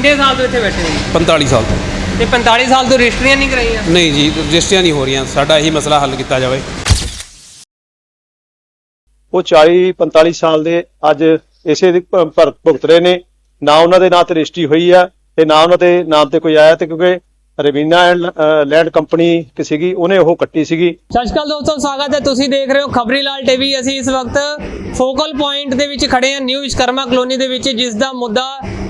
ਕਿੰਨੇ ਸਾਲ ਤੋਂ ਇੱਥੇ ਬੈਠੇ ਹੋ ਜੀ? 45 ਸਾਲ ਤੋਂ। ਤੇ 45 ਸਾਲ ਤੋਂ ਰਜਿਸਟਰੀਆਂ ਨਹੀਂ ਕਰਾਈਆਂ? ਨਹੀਂ ਜੀ ਰਜਿਸਟਰੀਆਂ ਨਹੀਂ ਹੋ ਰਹੀਆਂ। ਸਾਡਾ ਇਹੀ ਮਸਲਾ ਹੱਲ ਕੀਤਾ ਜਾਵੇ। ਉਹ 40 45 ਸਾਲ ਦੇ ਅੱਜ ਇਸੇ ਦੀ ਭੁਗਤ ਰਹੇ ਨੇ। ਨਾ ਉਹਨਾਂ ਦੇ ਨਾਂ ਤੇ ਰਜਿਸਟਰੀ ਹੋਈ ਆ ਤੇ ਨਾ ਉਹਨਾਂ ਦੇ ਨਾਮ ਤੇ ਕੋਈ ਆਇਆ ਤੇ ਕਿਉਂਕਿ ਰਵੀਨਾ ਐਂਡ ਲੈਂਡ ਕੰਪਨੀ ਕਿ ਸੀਗੀ ਉਹਨੇ ਉਹ ਕੱਟੀ ਸੀਗੀ। ਸਤਿ ਸ਼੍ਰੀ ਅਕਾਲ ਦੋਸਤੋ ਸਵਾਗਤ ਹੈ। ਤੁਸੀਂ ਦੇਖ ਰਹੇ ਹੋ ਖਬਰੀ ਲਾਲ ਟੀਵੀ ਅਸੀਂ ਇਸ ਵਕਤ ਫੋਕਲ ਪੁਆਇੰਟ ਦੇ ਵਿੱਚ ਖੜੇ ਹਾਂ ਨਿਊ ਵਿਸ਼ਕਰਮਾ ਕਲੋਨੀ ਦੇ ਵਿੱਚ ਜਿਸ ਦਾ ਮੁੱਦਾ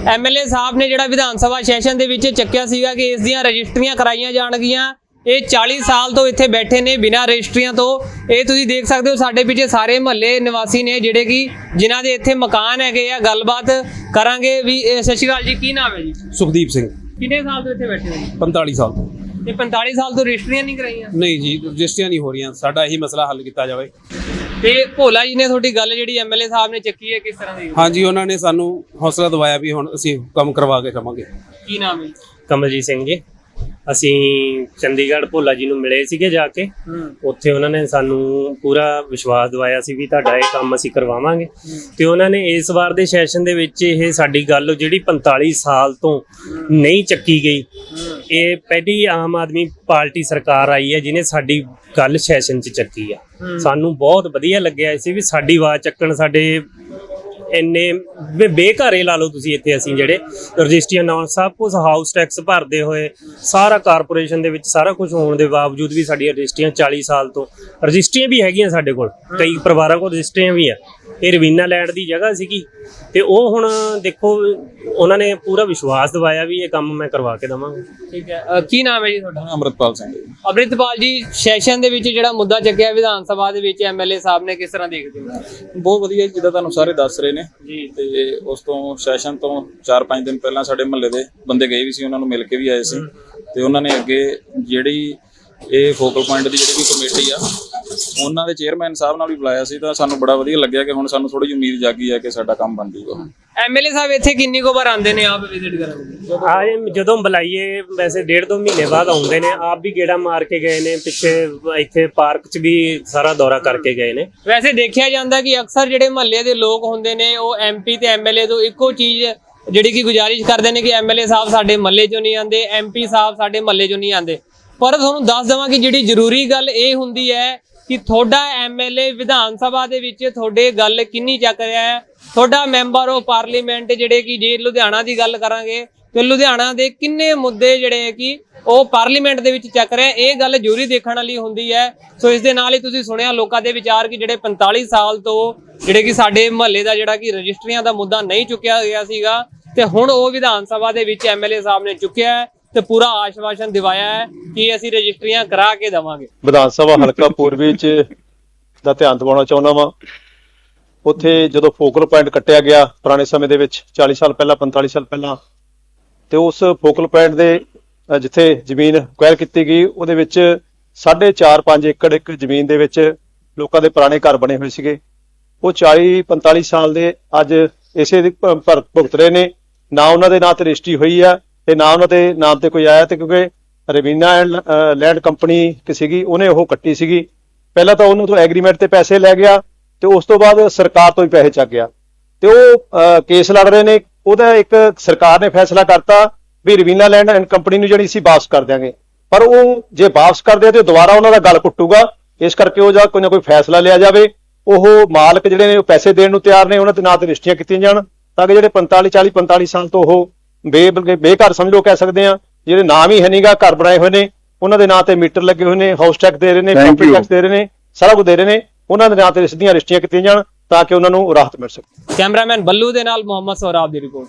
ਐਮਐਲਏ ਸਾਹਿਬ ਨੇ ਜਿਹੜਾ ਵਿਧਾਨ ਸਭਾ ਸੈਸ਼ਨ ਦੇ ਵਿੱਚ ਚੱਕਿਆ ਸੀਗਾ ਕਿ ਇਸ ਦੀਆਂ ਰਜਿਸਟਰੀਆਂ ਕਰਾਈਆਂ ਜਾਣਗੀਆਂ। ਇਹ 40 ਸਾਲ ਤੋਂ ਇੱਥੇ ਬੈਠੇ ਨੇ ਬਿਨਾਂ ਰਜਿਸਟਰੀਆਂ ਤੋਂ। ਇਹ ਤੁਸੀਂ ਦੇਖ ਸਕਦੇ ਹੋ ਸਾਡੇ ਪਿੱਛੇ ਸਾਰੇ ਮਹੱਲੇ ਨਿਵਾਸੀ ਨੇ ਜਿਹੜੇ ਕਿ ਜਿਨ੍ਹਾਂ ਦੇ ਇੱਥੇ ਮਕਾਨ ਹੈਗੇ ਆ। ਗੱਲਬਾਤ ਕਰਾਂਗੇ ਵੀ ਇਹ ਸਤਿ ਸ਼੍ਰੀ ਅਕਾਲ ਜੀ ਕੀ ਨਾਮ ਹੈ ਜੀ? ਸੁਖਦੀਪ ਸਿੰਘ। ਕਿੰਨੇ ਸਾਲ ਤੋਂ ਇੱਥੇ ਬੈਠੇ ਹੋ ਜੀ? 45 ਸਾਲ। ਤੋਂ ਤੇ 45 ਸਾਲ ਤੋਂ ਰਜਿਸਟਰੀਆਂ ਨਹੀਂ ਕਰਾਈਆਂ? ਨਹੀਂ ਜੀ ਰਜਿਸਟਰੀਆਂ ਨਹੀਂ ਹੋ ਰਹੀਆਂ। ਸਾਡਾ ਇਹੀ ਮਸਲਾ ਹੱਲ ਕੀਤਾ ਜਾਵੇ। ਤੇ ਭੋਲਾ ਜੀ ਨੇ ਤੁਹਾਡੀ ਗੱਲ ਜਿਹੜੀ ਐਮਐਲਏ ਸਾਹਿਬ ਨੇ ਚੱਕੀ ਹੈ ਕਿਸ ਤਰ੍ਹਾਂ ਦੀ ਹਾਂਜੀ ਉਹਨਾਂ ਨੇ ਸਾਨੂੰ ਹੌਸਲਾ ਦਿਵਾਇਆ ਵੀ ਹੁਣ ਅਸੀਂ ਕੰਮ ਕਰਵਾ ਕੇ ਜਾਵਾਂਗੇ ਕੀ ਨਾਮ ਹੈ? ਕਮਲਜੀਤ ਸਿੰਘ ਜੀ। ਅਸੀਂ ਚੰਡੀਗੜ੍ਹ ਭੋਲਾ ਜੀ ਨੂੰ ਮਿਲੇ ਸੀਗੇ ਜਾ ਕੇ। ਉੱਥੇ ਉਹਨਾਂ ਨੇ ਸਾਨੂੰ ਪੂਰਾ ਵਿਸ਼ਵਾਸ ਦਿਵਾਇਆ ਸੀ ਵੀ ਤੁਹਾਡਾ ਇਹ ਕੰਮ ਅਸੀਂ ਕਰਵਾਵਾਂਗੇ। ਤੇ ਉਹਨਾਂ ਨੇ ਇਸ ਵਾਰ ਦੇ ਸੈਸ਼ਨ ਦੇ ਵਿੱਚ ਇਹ ਸਾਡੀ ਗੱਲ ਜਿਹੜੀ 45 ਸਾਲ ਤੋਂ ਨਹੀਂ ਚੱਕੀ ਗਈ। ਇਹ ਪਹਿਲੀ ਆਮ ਆਦਮੀ ਪਾਰਟੀ ਸਰਕਾਰ ਆਈ ਹੈ ਜਿਨੇ ਸਾਡੀ ਗੱਲ ਸੈਸ਼ਨ 'ਚ ਚੱਕੀ ਆ। ਸਾਨੂੰ ਬਹੁਤ ਵਧੀਆ ਲੱਗਿਆ ਸੀ ਵੀ ਸਾਡੀ ਆਵਾਜ਼ ਚੱਕਣ ਸਾਡੇ ਇੰਨੇ ਬੇ- ਬੇਘਰੇ ਲਾ ਲਓ ਤੁਸੀਂ ਇੱਥੇ ਅਸੀਂ ਜਿਹੜੇ ਰਜਿਸਟਰੀਆਂ ਨਾਲ ਸਭ ਕੁਝ ਹਾਊਸ ਟੈਕਸ ਭਰਦੇ ਹੋਏ, ਸਾਰਾ ਕਾਰਪੋਰੇਸ਼ਨ ਦੇ ਵਿੱਚ ਸਾਰਾ ਕੁਝ ਹੋਣ ਦੇ ਬਾਵਜੂਦ ਵੀ ਸਾਡੀਆਂ ਰਜਿਸਟਰੀਆਂ 40 ਸਾਲ ਤੋਂ, ਰਜਿਸਟਰੀਆਂ ਵੀ ਹੈਗੀਆਂ ਸਾਡੇ ਕੋਲ, ਕਈ ਪਰਿਵਾਰਾਂ ਕੋਲ ਰਜਿਸਟਰੀਆਂ ਵੀ ਆ। ਇਹ ਰਵੀਨਾ ਲੈਂਡ ਦੀ ਜਗ੍ਹਾ ਸੀਗੀ ਤੇ ਉਹ ਹੁਣ ਦੇਖੋ ਉਹਨਾਂ ਨੇ ਪੂਰਾ ਵਿਸ਼ਵਾਸ ਦਿਵਾਇਆ ਵੀ ਇਹ ਕੰਮ ਮੈਂ ਕਰਵਾ ਕੇ ਦਵਾਂਗਾ। ਠੀਕ ਹੈ। ਅ, ਕੀ ਨਾਮ ਹੈ ਜੀ ਤੁਹਾਡਾ? ਅਮਰਤਪਾਲ ਸਿੰਘ ਅਮਰਿਤਪਾਲ ਜੀ ਸੈਸ਼ਨ ਦੇ ਵਿੱਚ ਜਿਹੜਾ ਮੁੱਦਾ ਚੱਕਿਆ ਵਿਧਾਨ ਸਭਾ ਦੇ ਵਿੱਚ ਐਮਐਲਏ ਸਾਹਿਬ ਨੇ ਕਿਸ ਤਰ੍ਹਾਂ ਦੇਖਦੇ ਹੋ? ਬਹੁਤ ਵਧੀਆ ਜੀ, ਜਿੱਦਾਂ ਤੁਹਾਨੂੰ ਸਾਰੇ ਦੱਸ ਰਹੇ ਨੇ। ਜੀ। ਤੇ ਉਸ ਤੋਂ ਸੈਸ਼ਨ ਤੋਂ 4-5 ਦਿਨ ਪਹਿਲਾਂ ਸਾਡੇ ਮਹੱਲੇ ਦੇ ਬੰਦੇ ਗਏ ਵੀ ਸੀ ਉਹਨਾਂ ਨੂੰ ਮਿਲ ਕੇ ਵੀ ਆਏ ਸੀ। ਤੇ ਉਹਨਾਂ ਨੇ ਅੱਗੇ ਜਿਹੜੀ ਇਹ ਫੋਕਲ ਪੁਆਇੰਟ ਦੀ ਜਿਹੜੀ ਵੀ ਕਮੇਟੀ ਆ ਉਹਨਾਂ ਦੇ ਚੇਅਰਮੈਨ ਸਾਹਿਬ ਨਾਲ ਵੀ ਬੁਲਾਇਆ ਸੀ ਤਾਂ ਸਾਨੂੰ ਬੜਾ ਵਧੀਆ ਲੱਗਿਆ ਕਿ ਹੁਣ ਸਾਨੂੰ ਥੋੜੀ ਉਮੀਦ ਜਾਗੀ ਹੈ ਕਿ ਸਾਡਾ ਕੰਮ ਬਣ ਜੂਗਾ ਐਮਐਲਏ ਸਾਹਿਬ ਇੱਥੇ ਕਿੰਨੀ ਕੁ ਵਾਰ ਆਉਂਦੇ ਨੇ ਆਪ ਵਿਜ਼ਿਟ ਕਰਨ? ਆਏ ਜਦੋਂ ਬੁਲਾਈਏ ਵੈਸੇ ਡੇਢ ਦੋ ਮਹੀਨੇ ਬਾਅਦ ਆਉਂਦੇ ਨੇ ਆਪ ਵੀ ਗੇੜਾ ਮਾਰ ਕੇ ਗਏ ਨੇ ਪਿੱਛੇ ਇੱਥੇ ਪਾਰਕ 'ਚ ਵੀ ਸਾਰਾ ਦੌਰਾ ਕਰਕੇ ਗਏ ਨੇ। ਵੈਸੇ ਦੇਖਿਆ ਜਾਂਦਾ ਕਿ ਅਕਸਰ ਜਿਹੜੇ ਮਹੱਲੇ ਦੇ ਲੋਕ ਹੁੰਦੇ ਨੇ ਉਹ ਐਮਪੀ ਤੇ ਐਮਐਲਏ ਤੋਂ ਇੱਕੋ ਚੀਜ਼ ਜਿਹੜੀ ਕਿ ਗੁਜ਼ਾਰਿਸ਼ ਕਰਦੇ ਨੇ ਕਿ ਐਮਐਲਏ ਸਾਹਿਬ ਸਾਡੇ ਮਹੱਲੇ 'ਚੋਂ ਨਹੀਂ ਆਉਂਦੇ ਐਮਪੀ ਸਾਹਿਬ ਸਾਡੇ ਮਹੱਲੇ 'ਚੋਂ ਨਹੀਂ ਆਉਂਦੇ। ਪਰ ਤੁਹਾਨੂੰ ਦੱਸ ਦੇਵਾਂ ਕਿ ਜਿਹੜੀ ਜ਼ਰੂਰੀ ਗੱਲ ਇਹ ਹੁੰਦੀ ਹੈ ਕਿ ਤੁਹਾਡਾ ਐਮਐਲਏ ਵਿਧਾਨ ਸਭਾ ਦੇ ਵਿੱਚ ਤੁਹਾਡੇ ਗੱਲ ਕਿੰਨੀ ਚੱਕ ਰਿਹਾ ਹੈ? ਤੁਹਾਡਾ ਮੈਂਬਰ ਆਫ ਪਾਰਲੀਮੈਂਟ ਜਿਹੜੇ ਕਿ ਜੇ ਲੁਧਿਆਣਾ ਦੀ ਗੱਲ ਕਰਾਂਗੇ, ਤੇ ਲੁਧਿਆਣਾ ਦੇ ਕਿੰਨੇ ਮੁੱਦੇ ਜਿਹੜੇ ਕਿ ਉਹ ਪਾਰਲੀਮੈਂਟ ਦੇ ਵਿੱਚ ਚੱਕ ਰਿਹਾ ਇਹ ਗੱਲ ਜ਼ਰੂਰੀ ਦੇਖਣ ਵਾਲੀ ਹੁੰਦੀ ਹੈ। ਸੋ ਇਸ ਦੇ ਨਾਲ ਹੀ ਤੁਸੀਂ ਸੁਣਿਆ ਲੋਕਾਂ ਦੇ ਵਿਚਾਰ ਕਿ ਜਿਹੜੇ 45 ਸਾਲ ਤੋਂ ਜਿਹੜੇ ਕਿ ਸਾਡੇ ਮਹੱਲੇ ਦਾ ਜਿਹੜਾ ਕਿ ਰਜਿਸਟਰੀਆਂ ਦਾ ਮੁੱਦਾ ਨਹੀਂ ਚੁੱਕਿਆ ਗਿਆ ਸੀਗਾ, ਤੇ ਹੁਣ ਉਹ ਵਿਧਾਨ ਸਭਾ ਦੇ ਵਿੱਚ ਐਮਐਲਏ ਸਾਹਿਬ ਨੇ ਚੁੱਕਿਆ ਤੇ ਪੂਰਾ ਆਸ਼ਵਾਸਨ ਦਿਵਾਇਆ ਹੈ ਕਿ ਅਸੀਂ ਰਜਿਸਟਰੀਆਂ ਕਰਾ ਕੇ ਦੇਵਾਂਗੇ। ਵਿਧਾਨ ਸਭਾ ਹਲਕਾ ਪੂਰਬੀ ਚ ਦਾ ਧਿਆਨ ਦਿਵਾਉਣਾ ਚਾਹੁੰਦਾ ਵਾਂ। ਉੱਥੇ ਜਦੋਂ ਫੋਕਲ ਪੁਆਇੰਟ ਕੱਟਿਆ ਗਿਆ ਪੁਰਾਣੇ ਸਮੇਂ ਦੇ ਵਿੱਚ 40 ਸਾਲ ਪਹਿਲਾਂ 45 ਸਾਲ ਪਹਿਲਾਂ, ਤੇ ਉਸ ਫੋਕਲ ਪੁਆਇੰਟ ਦੇ ਜਿੱਥੇ ਜ਼ਮੀਨ ਕੁਐਰ ਕੀਤੀ ਗਈ, ਉਹਦੇ ਵਿੱਚ 4.5 5 ਏਕੜ ਇੱਕ ਜ਼ਮੀਨ ਦੇ ਵਿੱਚ ਲੋਕਾਂ ਦੇ ਪੁਰਾਣੇ ਘਰ ਬਣੇ ਹੋਏ ਸੀਗੇ। ਉਹ 40 45 ਸਾਲ ਦੇ ਅੱਜ ਇਸੇ ਭਰ, ਭੁਗਤ ਰਹੇ ਨੇ। ਨਾ ਉਹਨਾਂ ਦੇ ਨਾਂ ਤੇ ਰਜਿਸਟਰੀ ਹੋਈ ਆ ਤੇ ਨਾ ਉਹਨਾਂ ਦੇ ਨਾਮ ਤੇ ਕੋਈ ਆਇਆ ਤੇ ਕਿਉਂਕਿ ਰਵੀਨਾ ਐਂਡ ਲੈਂਡ ਕੰਪਨੀ ਕਿ ਸੀਗੀ ਉਹਨੇ ਉਹ ਕੱਟੀ ਸੀਗੀ। ਪਹਿਲਾਂ ਤਾਂ ਉਹਨੂੰ ਤੋਂ ਐਗਰੀਮੈਂਟ ਤੇ ਪੈਸੇ ਲੈ ਗਿਆ ਤੇ ਉਸ ਤੋਂ ਬਾਅਦ ਸਰਕਾਰ ਤੋਂ ਹੀ ਪੈਸੇ ਚੱਕ ਗਿਆ। ਤੇ ਉਹ ਅ, ਕੇਸ ਲੜ ਰਹੇ ਨੇ। ਉਹਦਾ ਇੱਕ ਸਰਕਾਰ ਨੇ ਫੈਸਲਾ ਕਰਤਾ ਵੀ ਰਵੀਨਾ ਲੈਂਡ ਐਂਡ ਕੰਪਨੀ ਨੂੰ ਜਿਹੜੀ ਸੀ ਵਾਪਸ ਕਰ ਦਿਆਂਗੇ। ਪਰ ਉਹ ਜੇ ਵਾਪਸ ਕਰਦੇ ਤੇ ਦੁਬਾਰਾ ਉਹਨਾਂ ਦਾ ਗਲ ਪੁੱਟੂਗਾ ਇਸ ਕਰਕੇ ਉਹ ਜਾਂ ਕੋਈ ਨਾ ਕੋਈ ਫੈਸਲਾ ਲਿਆ ਜਾਵੇ। ਉਹ ਮਾਲਕ ਜਿਹੜੇ ਨੇ ਉਹ ਪੈਸੇ ਦੇਣ ਨੂੰ ਤਿਆਰ ਨੇ। ਉਹਨਾਂ ਦੇ ਨਾਂ ਤੇ ਰਜਿਸਟਰੀਆਂ ਕੀਤੀਆਂ ਜਾਣ ਤਾਂ ਕਿ ਜਿਹੜੇ 45 40 45 ਸਾਲ ਤੋਂ ਉਹ ਬੇ ਬੇਘਰ ਸਮਝੋ ਕਹਿ ਸਕਦੇ ਆ ਜਿਹੜੇ ਨਾਮ ਹੀ ਹੈ ਨਹੀਂਗਾ ਘਰ ਬਣਾਏ ਹੋਏ ਨੇ ਉਹਨਾਂ ਦੇ ਨਾਂ ਤੇ ਮੀਟਰ ਲੱਗੇ ਹੋਏ ਨੇ ਹਾਊਸ ਟੈਕਸ ਦੇ ਰਹੇ ਨੇ ਪ੍ਰੋਪਰਟੀ ਟੈਕਸ ਦੇ ਰਹੇ ਨੇ ਸਾਰਾ ਕੁਝ ਦੇ ਰਹੇ ਨੇ ਉਹਨਾਂ ਦੇ ਨਾਂ ਤੇ ਸਿੱਧੀਆਂ ਰਜਿਸਟਰੀਆਂ ਕੀਤੀਆਂ ਜਾਣ ਤਾਂ ਕਿ ਉਹਨਾਂ ਨੂੰ ਰਾਹਤ ਮਿਲ ਸਕੇ। ਕੈਮਰਾਮੈਨ ਬੱਲੂ ਦੇ ਨਾਲ ਮੁਹੰਮਦ ਸੌਰਾਬ ਦੀ ਰਿਪੋਰਟ